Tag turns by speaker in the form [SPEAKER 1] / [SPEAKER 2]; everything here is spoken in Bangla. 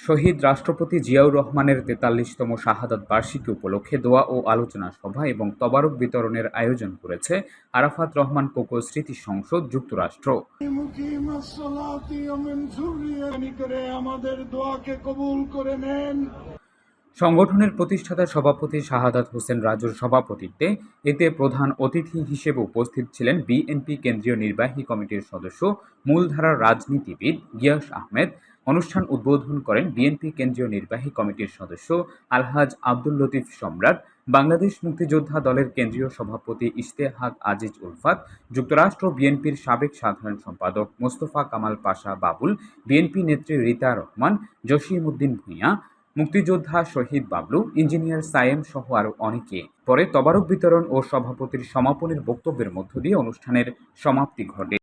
[SPEAKER 1] শহীদ রাষ্ট্রপতি জিয়াউর রহমানের তেতাল্লিশতম শাহাদাত বার্ষিকী উপলক্ষে দোয়া ও আলোচনা সভা এবং তবারক বিতরণের আয়োজন করেছে আরাফাত রহমান কোকো স্মৃতি সংসদ যুক্তরাষ্ট্র। সংগঠনের প্রতিষ্ঠাতা সভাপতি শাহাদাত হোসেন রাজুর সভাপতিত্বে এতে প্রধান অতিথি হিসেবে উপস্থিত ছিলেন বিএনপি কেন্দ্রীয় নির্বাহী কমিটির সদস্য, মূলধারার রাজনীতিবিদ গিয়াস আহমেদ অনুষ্ঠান উদ্বোধন করেন বিএনপি কেন্দ্রীয় নির্বাহী কমিটির সদস্য আলহাজ আব্দুল লতিফ সম্রাট, বাংলাদেশ মুক্তিযোদ্ধা দলের কেন্দ্রীয় সভাপতি ইশতেহাক আজিজ উলফাত, যুক্তরাষ্ট্র বিএনপির সাবেক সাধারণ সম্পাদক মোস্তফা কামাল পাশা বাবুল, বিএনপি নেত্রী রীতা রহমান জসিমউদ্দিন ভূঁইয়া, মুক্তিযোদ্ধা শহীদ বাবলু, ইঞ্জিনিয়ার সায়েম সহ আরও অনেকে। পরে তবারক বিতরণ ও সভাপতির সমাপনের বক্তব্যের মধ্য দিয়ে অনুষ্ঠানের সমাপ্তি ঘটে।